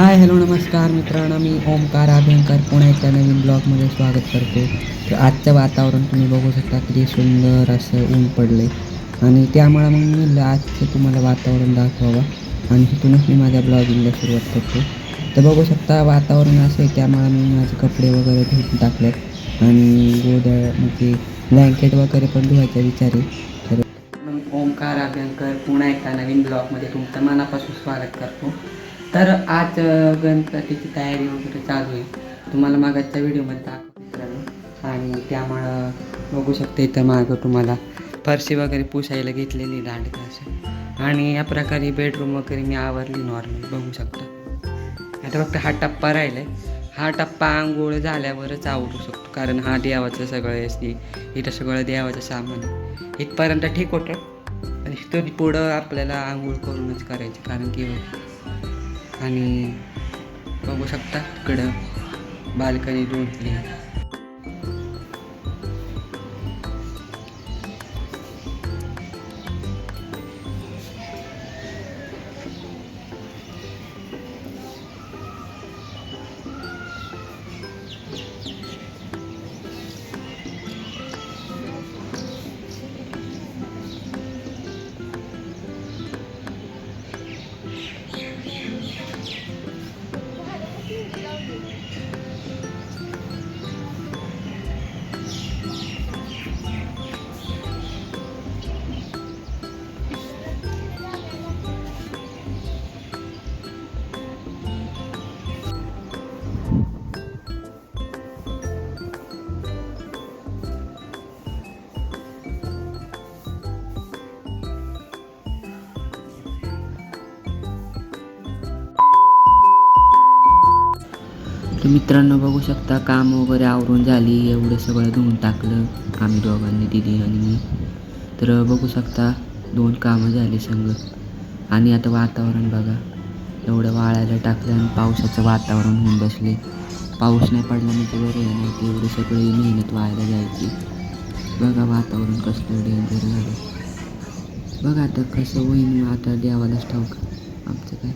Hi hello नमस्कार मित्रांनो मी ओमकार अभ्यंकर. पुन्हा एकदा नवीन ब्लॉगमध्ये स्वागत करतो. तर आजचं वातावरण तुम्ही बघू शकता किती सुंदर असं ऊन पडलं आहे आणि त्यामुळे मग मी आजचं तुम्हाला वातावरण दाखवावं. आणि तिथूनच मी माझ्या ब्लॉगिंगला सुरुवात करतो. तर बघू शकता वातावरण असं आहे त्यामुळे मी माझे कपडे वगैरे धुवून टाकलेत. आणि गोदळ म्हणजे ब्लँकेट वगैरे पण धुवायचा विचार आहे. तर मग ओमकार अभ्यंकर पुन्हा एकदा नवीन ब्लॉगमध्ये तुमचं मनापासून स्वागत करतो. तर आज गणपतीची तयारी वगैरे चालू आहे. तुम्हाला मागच्या व्हिडिओमध्ये दाखवतो मित्रांनो. आणि त्यामुळं बघू शकते इथं मागं तुम्हाला फरशी वगैरे पुसायला घेतलेली दांडका असं आणि या प्रकारे बेडरूम वगैरे मी आवरली नॉर्मल बघू शकतो. आता फक्त हा टप्पा राहिला आहे हा टप्पा आंघोळ झाल्यावरच आवरू शकतो. कारण हा देवाचं सगळं असते इथं सगळं देवाचं सामान इथपर्यंत ठीक होतं. आणि इथून पुढं आपल्याला आंघोळ करूनच करायची. कारण की आणि बघू शकता इकडं बाल्कनी दोन मित्रांनो बघू शकता काम वगैरे आवरून झाली एवढं सगळं धुवून टाकलं आम्ही दोघांनी दिदी आणि मी. तर बघू शकता दोन कामं झाली संग आणि आता वातावरण बघा एवढं वाळायला टाकलं आणि पावसाचं वातावरण होऊन बसले. पाऊस नाही पडला म्हणजे बरं आहे नाही एवढी सगळी मेहनत व्हायला जायची. बघा वातावरण कसलं डेंजर झालं. बघा आता कसं होईन आता देवालाच ठाऊक. आमचं काय?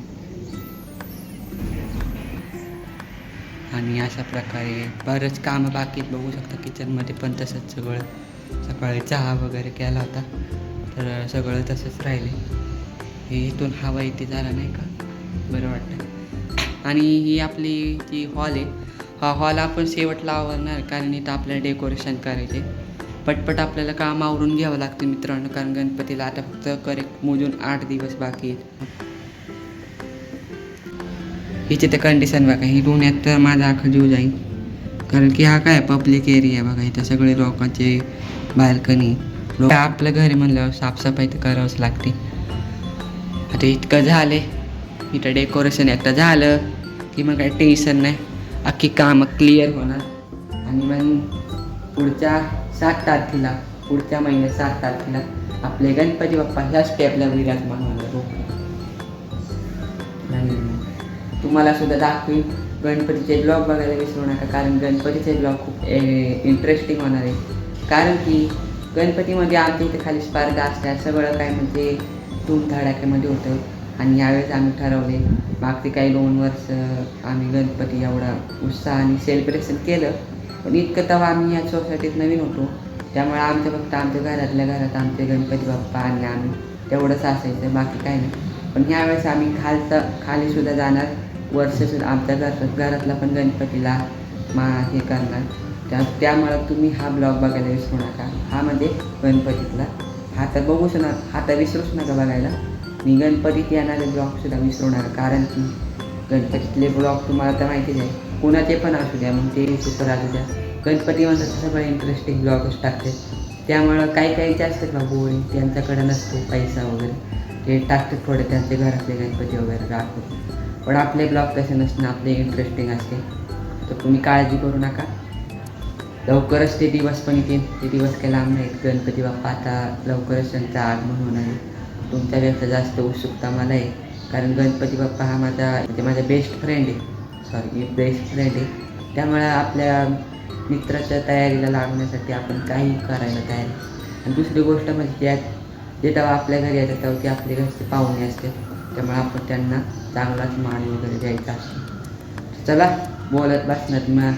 आणि अशा प्रकारे बरंच कामं बाकी बघू शकता किचनमध्ये पण तसंच सगळं. सकाळी चहा वगैरे केला होता. तर सगळं तसंच राहिले. हे इथून हवा इथे झाला नाही का? बरं वाटतं. आणि ही आपली जी हॉल आहे हा हॉल आपण शेवटला आवरणार कारण इथं आपल्याला डेकोरेशन करायचे. पटपट आपल्याला काम आवरून घ्यावं लागतं मित्रांनो कारण गणपतीला आता फक्त करेक्ट मोजून आठ दिवस बाकी आहेत. हिची तर कंडिशन बघा ही डोण्यात तर माझा अख्खा जीव जाईल कारण की हा काय पब्लिक एरिया बघा इथं सगळे लोकांचे बाल्कनी लोक आपलं घर म्हणल्यावर साफसफाई तर करावंच लागते. आता इतकं झाले इथं डेकोरेशन एकदा झालं की मग काही टेन्शन नाही. अख्खी कामं क्लिअर होणार. आणि मग पुढच्या सात तारखेला पुढच्या महिन्यात सात तारखेला आपले गणपती बाप्पा ह्या स्टेपला विराजमान होणार. तुम्हाला सुद्धा दाखवीन. गणपतीचे ब्लॉग बघायला विसरू नका कारण गणपतीचे ब्लॉग खूप इंटरेस्टिंग होणार आहे कारण की गणपतीमध्ये आमच्या इथे खाली स्पर्धा असल्या सगळं काय म्हणजे धूमधडाक्यामध्ये होतं. आणि यावेळेस आम्ही ठरवले मागचे काही दोन वर्ष आम्ही गणपती एवढा उत्साहाने सेलिब्रेशन केलं. पण इतकं तेव्हा आम्ही या सोसायटीत नवीन होतो. त्यामुळे आमच्या फक्त आमच्या घरातल्या घरात आमचे गणपती बाप्पा आणि आम्ही तेवढंच असायचं बाकी काही नाही. पण ह्यावेळेस आम्ही खालचं खालीसुद्धा जाणार. वर्षसुद्धा आमच्या घरात घरातला पण गणपतीला मा हे करणार. त्या त्यामुळं तुम्ही हा ब्लॉग बघायला विसरू नका. हा म्हणजे गणपतीतला. हा तर बघू शकणार हा तर विसरूच नका बघायला. मी गणपतीत येणारे ब्लॉगसुद्धा विसरू नका. कारण की गणपतीतले ब्लॉग तुम्हाला तर माहितीच आहे. कोणाचे पण असू द्या मग ते सुपर असू द्या. गणपती म्हणतात सगळं इंटरेस्टिंग ब्लॉगच टाकते. त्यामुळं काही काही जे असतात ना गोळी त्यांच्याकडे नसतो पैसा वगैरे. ते टाकतात थोडे त्यांचे घरातले गणपती वगैरे दाखवतात. पण आपले ब्लॉग तसे नसणे आपले इंटरेस्टिंग असते तर तुम्ही काळजी करू नका. लवकरच ते दिवस पण येतील. ते दिवस काही लांब नाहीत. गणपती बाप्पा आता लवकरच त्यांचा आगमन होणार आहे. तुमच्यापेक्षा जास्त उत्सुकता मला आहे. कारण गणपती बाप्पा हा माझा म्हणजे माझा बेस्ट फ्रेंड आहे. सॉरी मी बेस्ट फ्रेंड आहे. त्यामुळे आपल्या मित्राच्या तयारीला लागण्यासाठी आपण काही करायला तयार आणि दुसरी गोष्ट म्हणजे त्यात जे तेव्हा आपल्या घरी येतात तेव्हा ते आपले घरचे पाहुणे असतात. त्यामुळे आपण त्यांना चांगलाच मान वगैरे द्यायचा असतो. चला बोलत बसणार मग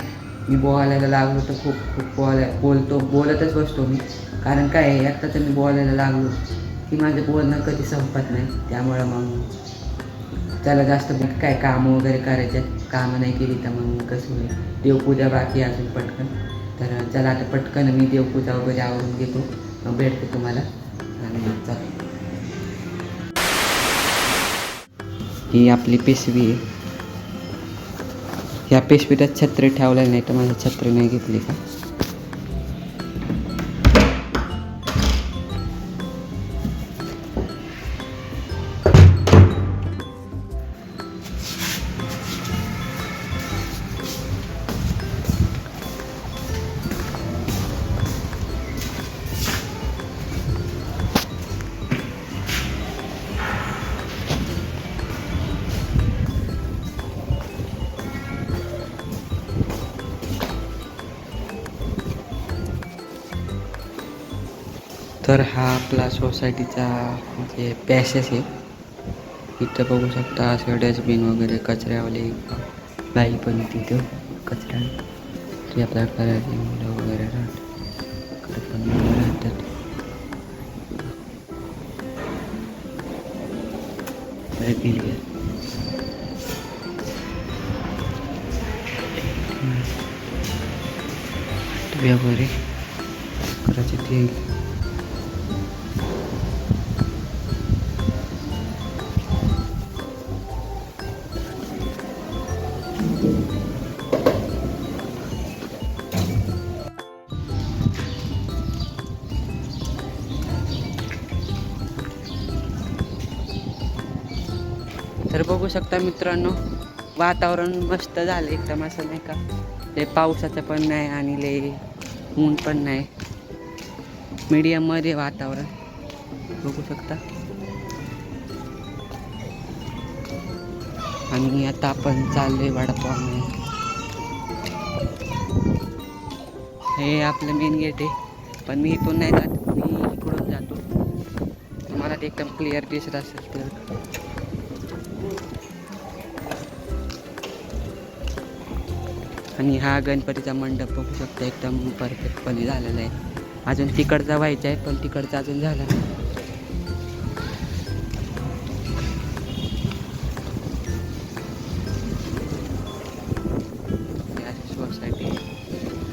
मी बोलायला लागलो तर खूप खूप बोलाय बोलतो बोलतच बसतो मी. कारण काय आहे एकदा तर मी बोलायला लागलो की माझं बोलणं कधी संपत नाही. त्यामुळं मग त्याला जास्त काय कामं वगैरे करायचे कामं नाही केली तर मग कसं होईल? देवपूजा बाकी अजून पटकन. तर चला आता पटकन मी देवपूजा वगैरे आवरून घेतो. मग तुम्हाला. आणि मग ही आपली पिशवी आहे. ह्या पिशवीतच छत्री ठेवलेली नाही तर माझी छत्री नाही घेतली. का तर हा आपला सोसायटीचा म्हणजे पॅसेस आहे इथं बघू शकता असं डस्टबिन वगैरे कचऱ्यावाले बाई पण तिथं कचरा. ते आपल्या घरातली मुलं वगैरे राहतात पण मुलं राहतात. वगैरे करायचे ते तर बघू शकता मित्रांनो वातावरण मस्त झालं एकदम असं नाही का? ते पावसाचं पण नाही आणि ले ऊन पण नाही. मीडियममध्ये वातावरण. बघू शकता. आणि आता आपण चाललोय वडापाव हे आपलं मेन गेट आहे. पण मी इथून नाही जात मी इकडून जातो. तुम्हाला ते एकदम क्लिअर दिसत असेल तर. आणि हा गणपतीचा मंडप बघू शकता एकदम परफेक्टपणे झालेला आहे. अजून तिकडचा व्हायचा आहे पण तिकडचा अजून झाला नाही.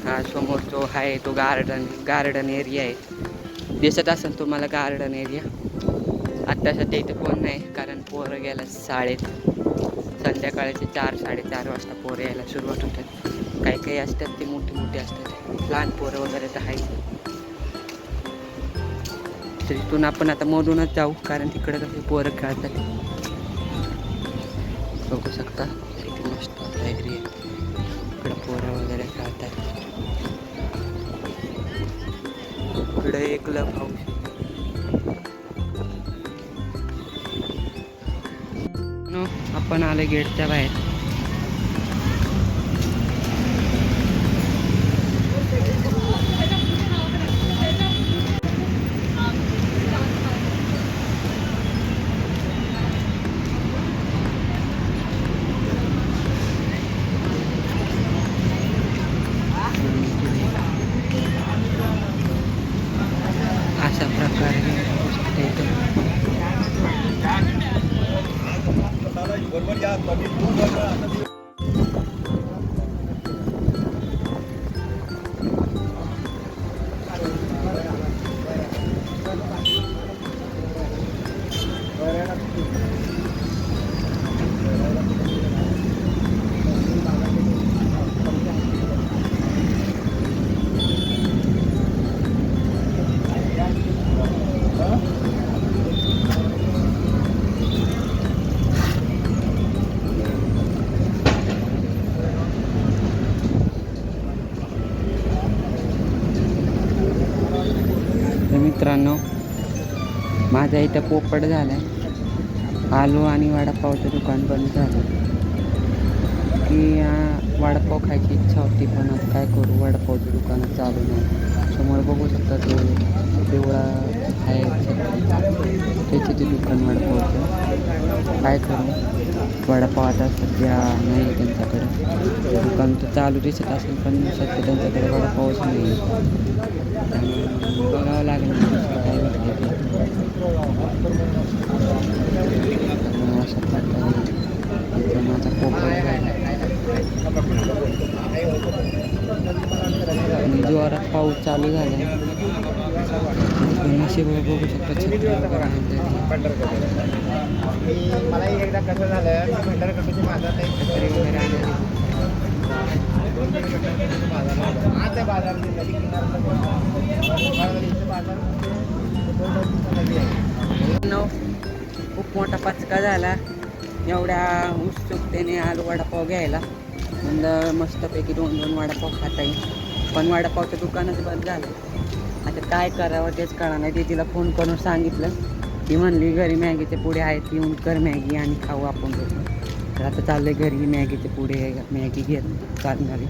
हा समोर जो आहे तो गार्डन गार्डन एरिया आहे. दिसत असेल तुम्हाला गार्डन एरिया आत्ता सध्या इथं कोण नाही कारण पोरं गेला शाळेत. संध्याकाळचे चार साडेचार वाजता पोरं यायला सुरुवात होतात. काही काही असतात ते मोठे मोठे असतात. लहान पोरं वगैरे तर आहे तर इथून आपण आता मधूनच जाऊ कारण तिकडे कसे पोरं खेळतात. बघू शकता किती मस्त एरिया इकडे पोरं वगैरे खेळतात. इकडे एक क्लब हाऊस आपण आले गेटच्या बाहेर. माझा इथं पोपट झाला आहे आलू आणि वडापावचं दुकान बंद झालं. की वडापाव खायची इच्छा होती पण आता काय करू? वडापावचं दुकान चालू नाही. समोर बघू शकता तो पिवळा त्याचे ते दुकान वडापावचं काय करू? वडापाव आता सध्या नाही त्यांच्याकडे. दुकान तर चालू दिसत असेल पण सध्या त्यांच्याकडे वडापावच नाही. बघावं लागेल काय अशा प्रकारे माझा जोरात पाऊस चालू झाला. नशीब बघू शकता छत्री वगैरे आणलेली. मला एकदा कसं झालं की पंढरकडची माझा काही छत्री वगैरे आणली आज बाजार नदी किनारा बाजार नऊ खूप मोठा पचका झाला. एवढ्या उत्सुकतेने आलो वडापाव घ्यायला. मस्तपैकी दोन दोन वडापाव खाता येईल पण वडापावचं दुकानच बंद झालं. आता काय करावं तेच कळा नाही. तिला फोन करून सांगितलं. ती म्हणली घरी मॅगीचे पुढे आहेत येऊन कर मॅगी आणि खाऊ आपण तर आता आहे घरी मॅगीचे पुढे मॅगी घेत चालणारी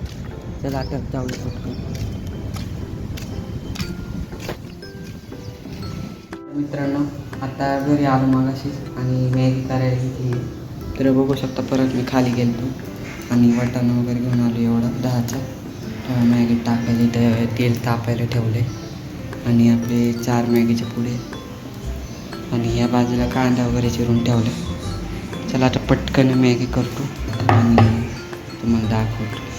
चला आता जाऊया पटकन. मित्रांनो आता घरी आलो मागाशीच आणि मॅगी करायला घेतली. तर बघू शकता परत मी खाली गेलो आणि वाटाणा वगैरे घेऊन आलो एवढा दहाचा. मॅगी टाकायला ते तेल तापायला ठेवले आणि आपले चार मॅगीचे पुढे. आणि या बाजूला कांदा वगैरे चिरून ठेवला चला आता पटकन मॅगी करतो. आणि तुम्हाला दाखवतो.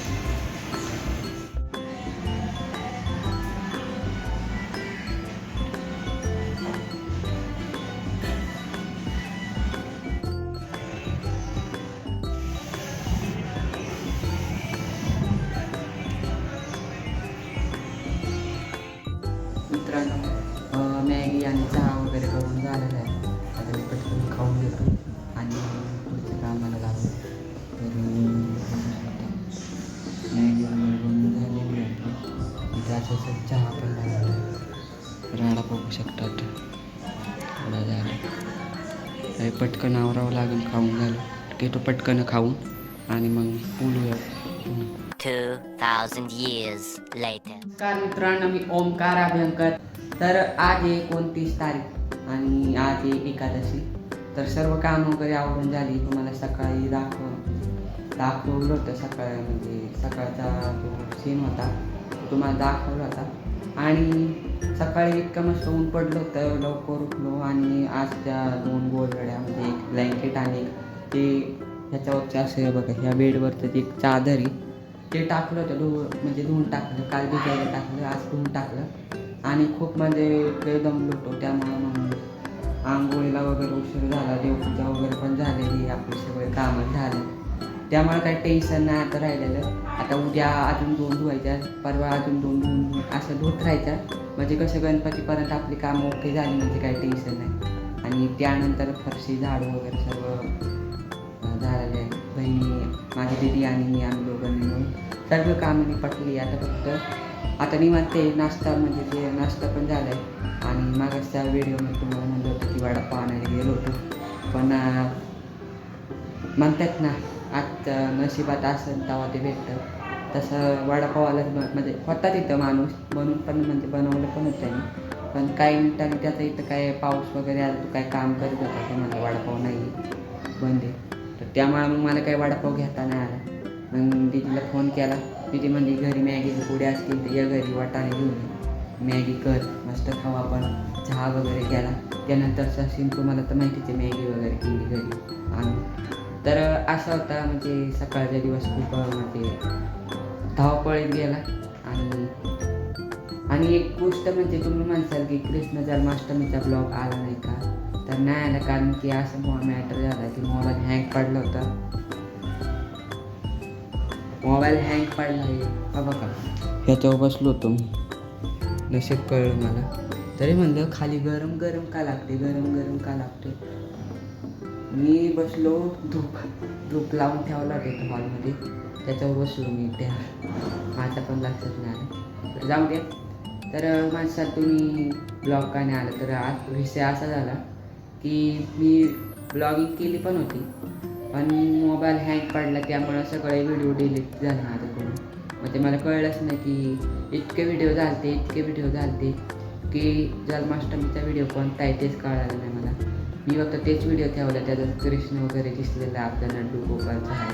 पटकन आवरावं लागेल खाऊन झालं. घेतो पटकन खाऊन आणि मग बोलूया. पुन्हा 2,000 years later. नमस्कार मित्रांनो मी ओमकार अभ्यंकर. तर आज आहे एकोणतीस तारीख आणि आज आहे एकादशी. तर सर्व काम वगैरे आवरून झाली. तुम्हाला सकाळी दाखव दाखवलं होतं सकाळ म्हणजे सकाळचा जो सीन होता. तो तुम्हाला दाखवला होता. आणि सकाळी इतकं मस्त ऊन पडलं होतं लवकर उठलो आणि आज त्या दोन गोलगड्या म्हणजे एक ब्लँकेट आणि ते ह्याच्यावरचे असे बघा ह्या बेडवरचं ते एक चादर आहे ते टाकलं होतं धु म्हणजे धुवून टाकलं काल भिजायला टाकलं आज धुवून टाकलं. आणि खूप म्हणजे वेळ दमलो होतो त्यामुळं मग आंघोळीला वगैरे उशीर झाला देवपूजा वगैरे पण झालेली आपले सगळे कामं झाले. त्यामुळे काही टेन्शन नाही आता राहिलेलं. आता उद्या अजून दोन धुवायच्या परवा अजून दोन धुवून असं धुत राहायच्या म्हणजे कसं गणपतीपर्यंत आपली कामं ओके झाली म्हणजे काही टेन्शन नाही. आणि त्यानंतर फरशी झाडू वगैरे सर्व झालेले आहे. बहिणी माझी दिदी आणि मी आम्ही दोघांनी मिळून. सर्व कामं निपटली आता फक्त. आता निवांत ते नाश्ता म्हणजे ते नाश्ता पण झाला आहे आणि मागच्या व्हिडिओमध्ये तुम्हाला म्हणलं होतं की वडापाव आणायला गेलो होतो. पण म्हणतात ना आज नशिबात असेल तेव्हा ते भेटतं तसं वडापावाला म्हणजे होता तिथं माणूस. म्हणून पण म्हणजे बनवलं पण होतं आहे पण काही त्याने त्याचं इथं काय पाऊस वगैरे आला तो काय काम करत होता ते म्हणजे वडापाव नाही बंद तर त्यामुळे मग मला काही वडापाव घेता नाही आला. मग दीदीला फोन केला. दीदी म्हणजे घरी मॅगीचे पुढे असतील तर या घरी वाटाणे घेऊन मॅगी कर मस्त खाऊ आपण चहा वगैरे केला. त्यानंतर सीन तुम्हाला तर माहितीच आहे मॅगी वगैरे केली घरी आणून. तर असा होता म्हणजे सकाळचा दिवस खूप म्हणजे धावपळीत गेला. आणि आणि एक गोष्ट म्हणजे तुम्ही म्हणसाल की कृष्ण जन्माष्टमीचा ब्लॉग आला नाही का? तर नाही आला कारण की असं मॅटर झाला की मोबाईल हँग पडला होता. मोबाईल हँग पडला आहे. बाबा बघा. ह्याच्यावर बसलो होतो मी. नशीब कळलं मला. तरी म्हणलं खाली गरम गरम का लागते? गरम गरम का लागते? मी बसलो धूप धूप लावून ठेवला त्या हॉलमध्ये. त्याच्यावर बसलो मी त्या माझा पण लक्षात नाही आला. जाऊ दे. तर माझ्या तुम्ही ब्लॉग का नाही आलं? तर आज विषय असा झाला की मी ब्लॉगिंग केली पण होती. पण मोबाईल हँग पडला त्यामुळं सगळे व्हिडिओ डिलीट झाले मग ते मला कळलंच नाही की इतके व्हिडिओ झालते इतके व्हिडिओ झालते की जन्माष्टमीचा व्हिडिओ कोणता आहे तेच कळालं नाही मला. मी फक्त तेच व्हिडिओ ठेवला त्याच्यात कृष्ण वगैरे दिसलेला आपल्या नड्डू गोपालचा आहे.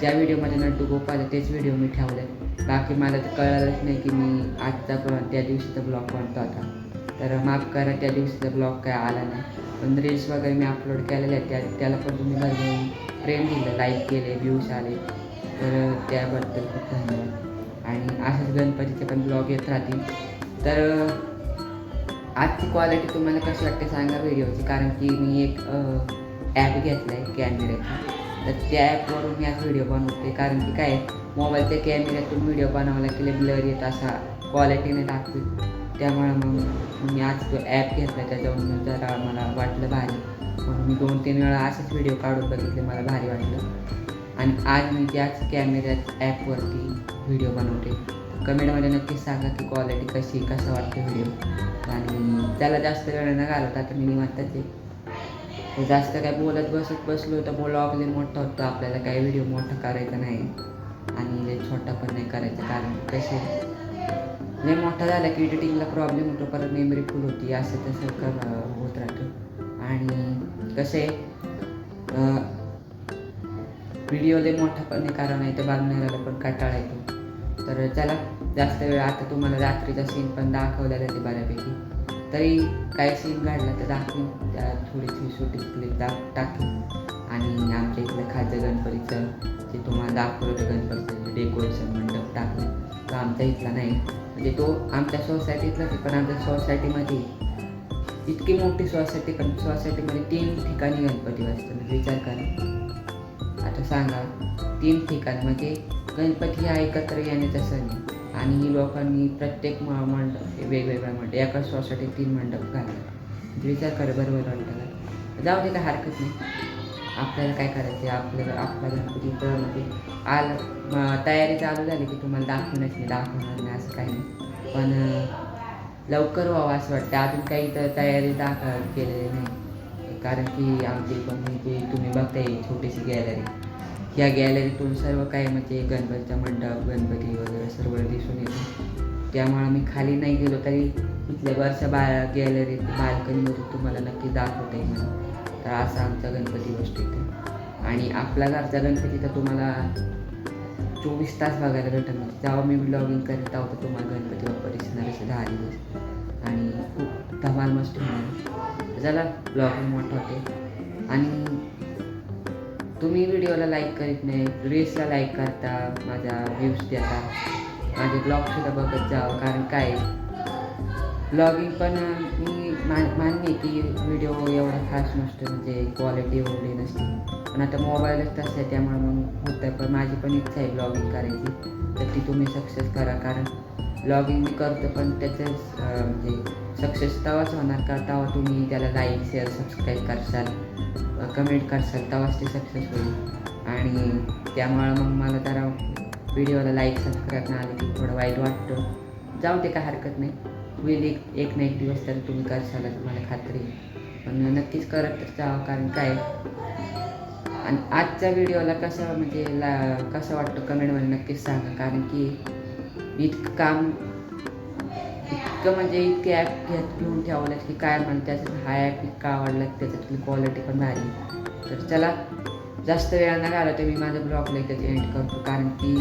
ज्या व्हिडिओमध्ये नड्डू गोपाल तेच व्हिडिओ मी ठेवले. बाकी मला तर कळलंच नाही की मी आजचा पण त्या दिवशीचा ब्लॉग कोणता होता तर माफ करा त्या दिवशीचा ब्लॉग काय आला नाही. पण रील्स वगैरे मी अपलोड केलेले आहेत त्या त्याला पण तुम्ही भरपूर प्रेम दिलं लाईक केले व्ह्यूज आले. तर त्याबद्दल खूप धन्यवाद. आणि असेच गणपतीचे पण ब्लॉग येत राहतील. तर आजची क्वालिटी तुम्हाला कशी वाटते सांगा व्हिडिओची कारण की मी एक ॲप घेतला आहे कॅमेऱ्याचा तर त्या ॲपवरून मी आज व्हिडिओ बनवते. कारण की काय मोबाईलच्या कॅमेऱ्यातून व्हिडिओ बनवला की ब्लर येत असा क्वालिटीने दाखवते त्यामुळं मग मी आज तो ॲप घेतला त्याच्यावरून जरा मला वाटलं भारी. म्हणून मी दोन तीन वेळा असेच व्हिडिओ काढून बघितले मला भारी वाटलं. आणि आज मी त्याच कॅमेऱ्यात ॲपवरती व्हिडिओ बनवते. कमेंटमध्ये नक्कीच सांगा की क्वालिटी कशी कसा वाटते व्हिडिओ आणि त्याला जास्त वेळ न घालवता आता मी निवांतच जास्त काय बोलत बसत बसलो तर ब्लॉग लई मोठा होतो. आपल्याला काही व्हिडिओ मोठा करायचा नाही. आणि लई छोटा पण नाही करायचा कारण कसे? लई मोठा झाला की एडिटिंगला प्रॉब्लेम होतो. परत मेमरी फुल होती. असं तसं कर होत राहतो. आणि कसे? व्हिडिओ लई मोठा पण नाही करा नाही तर बघणाऱ्याला पण कंटाळा येतो. तर चला जास्त वेळ आता तुम्हाला रात्रीचा सीन पण दाखवला जाते बऱ्यापैकी. तरी काही सीन काढला तर दाखवून. त्या थोडीशी शूटिंग क्लिप दा टाकून. आणि आमच्या इथलं खाद्य गणपतीचं जे तुम्हाला दाखवलं होतं गणपतीचं डेकोरेशन मंडप टाकलं तो आमच्या इथला नाही. म्हणजे तो आमच्या सोसायटीतलाच आहे पण आमच्या सोसायटीमध्ये इतकी मोठी सोसायटी पण सोसायटीमध्ये तीन ठिकाणी गणपती बसतात विचार करा आता सांगा तीन ठिकाण म्हणजे गणपती हा एकत्र येण्याचा सण आहे. आणि लोकांनी प्रत्येक म- मंडप वेगवेगळ्या मंडप एका शोसाठी तीन मंडप घालतात. विचार कर बरोबर वाटतं जाऊ दे काय हरकत नाही. आपल्याला काय करायचं? आहे आपल्याला आपला गणपती गणपती आलं तयारी चालू झाली की तुम्हाला दाखवणच नाही दाखवणार नाही असं काही नाही. पण लवकर व्हावं असं वाटतं अजून काही तर तयारी दाख केलेली नाही. कारण की आमची पण तुम्ही बघताय छोटीशी गॅलरी. या गॅलरीतून सर्व काही म्हणजे गणपतीचा मंडप गणपती वगैरे सर्व दिसून येतो. त्यामुळं मी खाली नाही गेलो तरी इथल्या वरच्या बा गॅलरीत बाल्कनीमधून तुम्हाला नक्की दाखवता येईल तर असा आमचा गणपती गोष्ट इथे. आणि आपला घरचा गणपती तर तुम्हाला चोवीस तास बघायला भेटत नाही. जेव्हा मी ब्लॉगिंग करत आहोत तर तुम्हाला गणपती बाप्पा दिसणार असे दहा दिवस. आणि खूप धमाल मस्त होणार. चला ब्लॉगिंग मोठं होते. आणि तुम्ही व्हिडिओला लाईक करीत नाही रील्सला लाईक करता माझ्या व्ह्यूज देता माझे ब्लॉगसुद्धा बघत जावं कारण काय? ब्लॉगिंग पण मी मान मान्य की व्हिडिओ एवढा खास नसतो म्हणजे क्वालिटी एवढी नसते. पण आता मोबाईलच तसं आहे त्यामुळे मग होतं पण माझी पण इच्छा आहे ब्लॉगिंग करायची. तर ती तुम्ही सक्सेस करा कारण ब्लॉगिंग मी करतो पण त्याचं म्हणजे सक्सेस तवाच होणार का? तेव्हा तुम्ही त्याला लाईक शेअर सबस्क्राईब करसाल. कमेंट करसाल तेव्हाच ते सक्सेस होईल. आणि त्यामुळं मग मला जरा व्हिडिओला लाईक सबस्क्राईब नाही आले की थोडं वाईट वाटतं. जाऊ दे काय हरकत नाही. होईल एक एक ना एक दिवस तर तुम्ही करसाल मला खात्री पण नक्कीच करतच जावं कारण काय? आणि आजच्या व्हिडिओला कसं म्हणजे ला कसं वाटतं कमेंटमध्ये नक्कीच सांगा. कारण की इतकं काम इतकं म्हणजे इतके ॲप घेत घेऊन ठेवलं की काय म्हणते हा ॲप इतका आवडला त्याच्यातली क्वालिटी पण भारी. तर चला जास्त वेळा न घाला तर मी माझं ब्लॉग इथेच एंड करतो. कारण की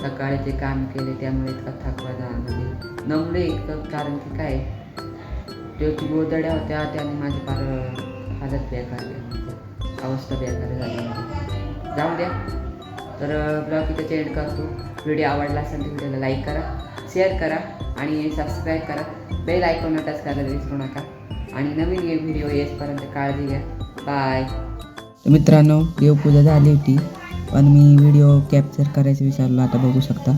सकाळी ते काम केले त्यामुळे इतका थकवा जाणार म्हणजे नमले इतकं कारण की काय? त्याची गोदड्या होत्या त्याने माझी फार हालत बेकार अवस्था बेकार झाली जाऊ द्या. तर ब्लॉग इथेच एंड करतो. व्हिडिओ आवडला असेल तर व्हिडिओला लाईक करा शेअर करा. आणि सबस्क्राईब करा. बेल ऐकून टच करायला विसरू नका. आणि नवीन ये व्हिडिओ येसपर्यंत काळजी घ्या. बाय मित्रांनो देवपूजा झाली होती पण मी व्हिडिओ कॅप्चर करायचं विचारलो आता बघू शकता.